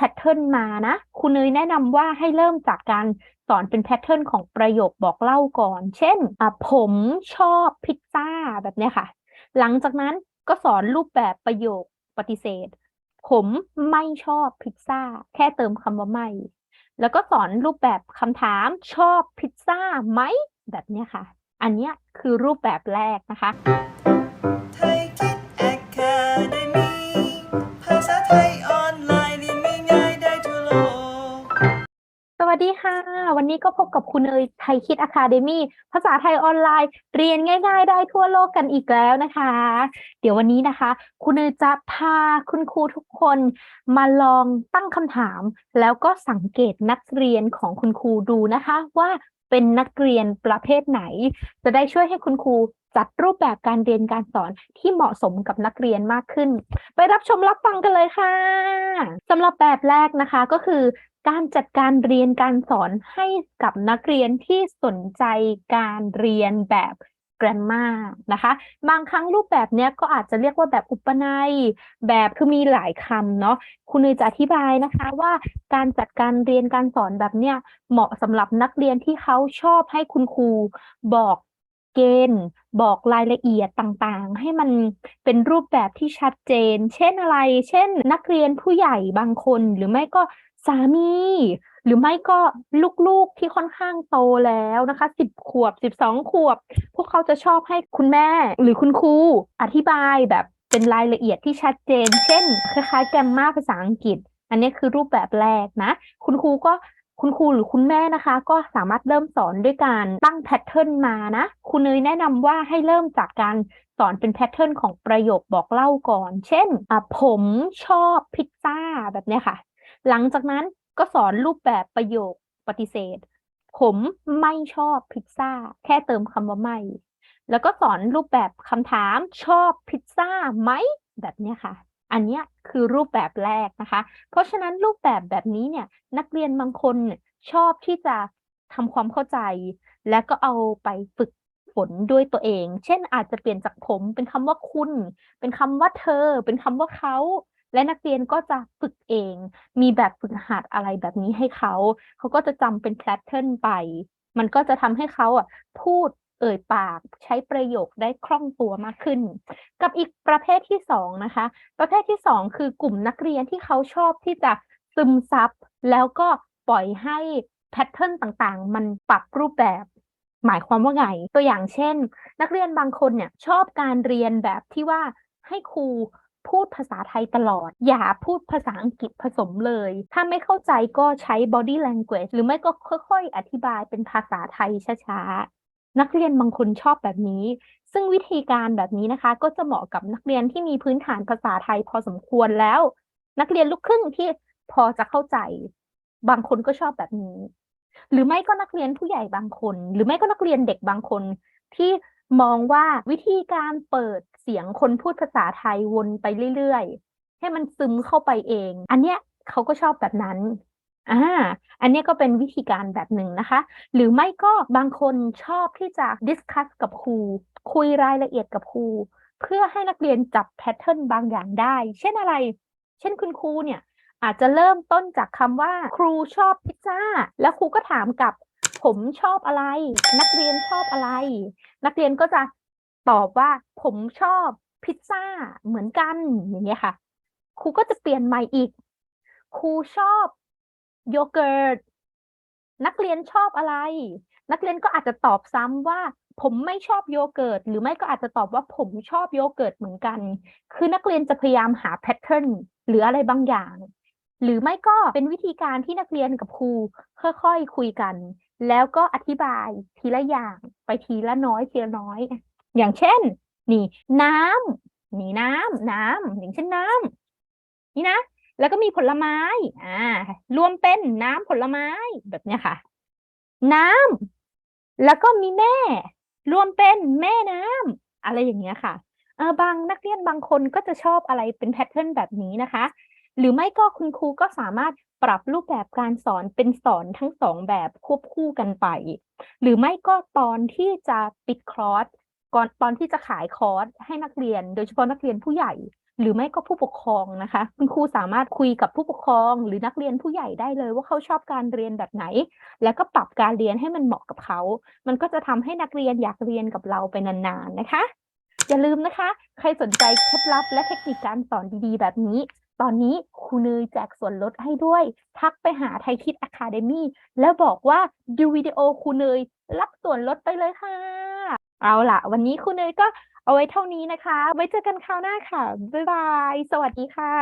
พทเทิร์นมานะครูเนยแนะนำว่าให้เริ่มจากการสอนเป็นแพทเทิร์นของประโยคบอกเล่าก่อน เช่นอะผมชอบพิซซ่าแบบเนี้ยค่ะ หลังจากนั้นก็สอนรูปแบบประโยคปฏิเสธ ผมไม่ชอบพิซซ่า แค่เติมคำว่าไม่ แล้วก็สอนรูปแบบคำถามชอบพิซซ่าไหมแบบเนี้ยค่ะ อันเนี้ยคือรูปแบบแรกนะคะ วัสดีค่ะ วันนี้ก็พบกับคุณเอ๋ยไทยคิดอะคาเดมีภาษาไทยออนไลน์ เรียนง่าย ๆ ได้ทั่วโลกกันอีกแล้วนะคะ เดี๋ยววันนี้นะคะ คุณเอ๋ยจะพาคุณครูทุกคนมาลองตั้งคำถาม แล้วก็สังเกตนักเรียนของคุณครูดูนะคะ ว่าเป็นนักเรียนประเภทไหน จะได้ช่วยให้คุณครูจัดรูปแบบการเรียนการสอนที่เหมาะสมกับนักเรียนมากขึ้น ไปรับชมรับฟังกันเลยค่ะสำหรับแบบแรกนะคะก็คือ การจัดการเรียนการสอนให้กับนักเรียนที่สนใจการเรียนแบบ grammar นะคะ บางครั้งรูปแบบเนี้ยก็อาจจะเรียกว่าแบบอุปนัย แบบคือมีหลายคำเนาะคุณเนยจะอธิบายนะคะว่าการจัดการเรียนการสอนแบบเนี้ยเหมาะสำหรับนักเรียนที่เขาชอบให้คุณครูบอกเกณฑ์บอกรายละเอียดต่างๆ ให้มันเป็นรูปแบบที่ชัดเจน เช่นอะไร เช่น นักเรียนผู้ใหญ่บางคนหรือไม่ก็ สามี หรือไม่ก็ลูกๆที่ค่อนข้างโตแล้วนะคะสิบขวบสิบสองขวบ พวกเขาจะชอบให้คุณแม่หรือคุณครูอธิบายแบบเป็นรายละเอียดที่ชัดเจน เช่น คล้ายๆ แกรมมาภาษาอังกฤษ อันนี้คือรูปแบบแรกนะ คุณครูก็คุณครูหรือคุณแม่นะคะ ก็สามารถเริ่มสอนด้วยการตั้งแพทเทิร์นมานะคุณเนยแนะนำว่าให้เริ่มจากการสอนเป็นแพทเทิร์นของประโยคบอกเล่าก่อน เช่นอะผมชอบพิซซ่าแบบเนี้ยค่ะ หลังจากนั้นก็สอนรูปแบบประโยคปฏิเสธ ผมไม่ชอบพิซซ่า แค่เติมคำว่าไม่ แล้วก็สอนรูปแบบคำถามชอบพิซซ่าไหมแบบนี้ค่ะ อันนี้คือรูปแบบแรกนะคะ เพราะฉะนั้นรูปแบบแบบนี้เนี่ยนักเรียนบางคนชอบที่จะทำความเข้าใจ แล้วก็เอาไปฝึกฝนด้วยตัวเอง เช่นอาจจะเปลี่ยนจากผมเป็นคำว่าคุณ เป็นคำว่าเธอ เป็นคำว่าเขา และนักเรียนก็จะฝึกเอง มีแบบฝึกหัดอะไรแบบนี้ให้เขา เขาก็จะจำเป็นแพทเทิร์นไป มันก็จะทำให้เขาอะพูดเอ่ยปากใช้ประโยคได้คล่องตัวมากขึ้น กับอีกประเภทที่สองนะคะ ประเภทที่สองคือกลุ่มนักเรียนที่เขาชอบที่จะซึมซับ แล้วก็ปล่อยให้แพทเทิร์นต่างๆ มันปรับรูปแบบ หมายความว่าไง ตัวอย่างเช่น นักเรียนบางคนเนี่ยชอบการเรียนแบบที่ว่าให้ครู พูดภาษาไทยตลอด อย่าพูดภาษาอังกฤษผสมเลย ถ้าไม่เข้าใจก็ใช้ body language หรือไม่ก็ค่อยๆ อธิบายเป็นภาษาไทยช้าๆ นักเรียนบางคนชอบแบบนี้ ซึ่งวิธีการแบบนี้นะคะ ก็จะเหมาะกับนักเรียนที่มีพื้นฐานภาษาไทยพอสมควรแล้ว นักเรียนลูกครึ่งที่พอจะเข้าใจ บางคนก็ชอบแบบนี้ หรือไม่ก็นักเรียนผู้ใหญ่บางคน หรือไม่ก็นักเรียนเด็กบางคนที่มองว่าวิธีการเปิด เสียงคนพูดภาษาไทยวนไปเรื่อยๆ ให้มันซึมเข้าไปเอง อันเนี้ยเขาก็ชอบแบบนั้นอ่าอันเนี้ยก็เป็นวิธีการแบบหนึ่งนะคะ หรือไม่ก็บางคนชอบที่จะดิสคัสกับครู คุยรายละเอียดกับครู เพื่อให้นักเรียนจับแพทเทิร์นบางอย่างได้ เช่นอะไร เช่นคุณครูเนี่ย อาจจะเริ่มต้นจากคำว่า ครูชอบพิซซ่า แล้วครูก็ถามกับผมชอบอะไร นักเรียนชอบอะไร นักเรียนก็จะ ตอบว่าผมชอบพิซซ่าเหมือนกันอย่างเงี้ยค่ะ ครูก็จะเปลี่ยนใหม่อีก ครูชอบโยเกิร์ตนักเรียนชอบอะไร นักเรียนก็อาจจะตอบซ้ำว่า ผมไม่ชอบโยเกิร์ตหรือไม่ก็อาจจะตอบว่าผมชอบโยเกิร์ตเหมือนกัน คือนักเรียนจะพยายามหาแพทเทิร์นหรืออะไรบางอย่าง หรือไม่ก็เป็นวิธีการที่นักเรียนกับครูค่อยๆคุยกัน แล้วก็อธิบายทีละอย่างไปทีละน้อยทีละน้อย อย่างเช่น นี่น้ำนี่น้ำน้ำอย่างเช่นน้ำนี่นะ แล้วก็มีผลไม้ อ่ารวมเป็นน้ำผลไม้แบบเนี้ยค่ะ น้ำแล้วก็มีแม่ รวมเป็นแม่น้ำอะไรอย่างเงี้ยค่ะเออบางนักเรียนบางคนก็จะชอบอะไรเป็นแพทเทิร์นแบบนี้นะคะ หรือไม่ก็คุณครูก็สามารถปรับรูปแบบการสอนเป็นสอนทั้งสองแบบควบคู่กันไป หรือไม่ก็ตอนที่จะปิดคอร์ส ก่อนตอนที่จะขายคอร์สให้นักเรียน โดยเฉพาะนักเรียนผู้ใหญ่ หรือไม่ก็ผู้ปกครองนะคะ คุณครูสามารถคุยกับผู้ปกครอง หรือนักเรียนผู้ใหญ่ได้เลย ว่าเขาชอบการเรียนแบบไหน แล้วก็ปรับการเรียนให้มันเหมาะกับเขา มันก็จะทำให้นักเรียนอยากเรียนกับเราไปนานๆนะคะ อย่าลืมนะคะ ใครสนใจเคล็ดลับและเทคนิคการสอนดีๆ แบบนี้ตอนนี้ครูเนยแจกส่วนลดให้ด้วย ทักไปหาไทยคิดอะคาเดมี่แล้วบอกว่าดูวิดีโอครูเนยรับส่วนลดไปเลยค่ะ เอาล่ะ วันนี้คุณเนยก็เอาไว้เท่านี้นะคะ ไว้เจอกันคราวหน้าค่ะ บ๊ายบาย สวัสดีค่ะ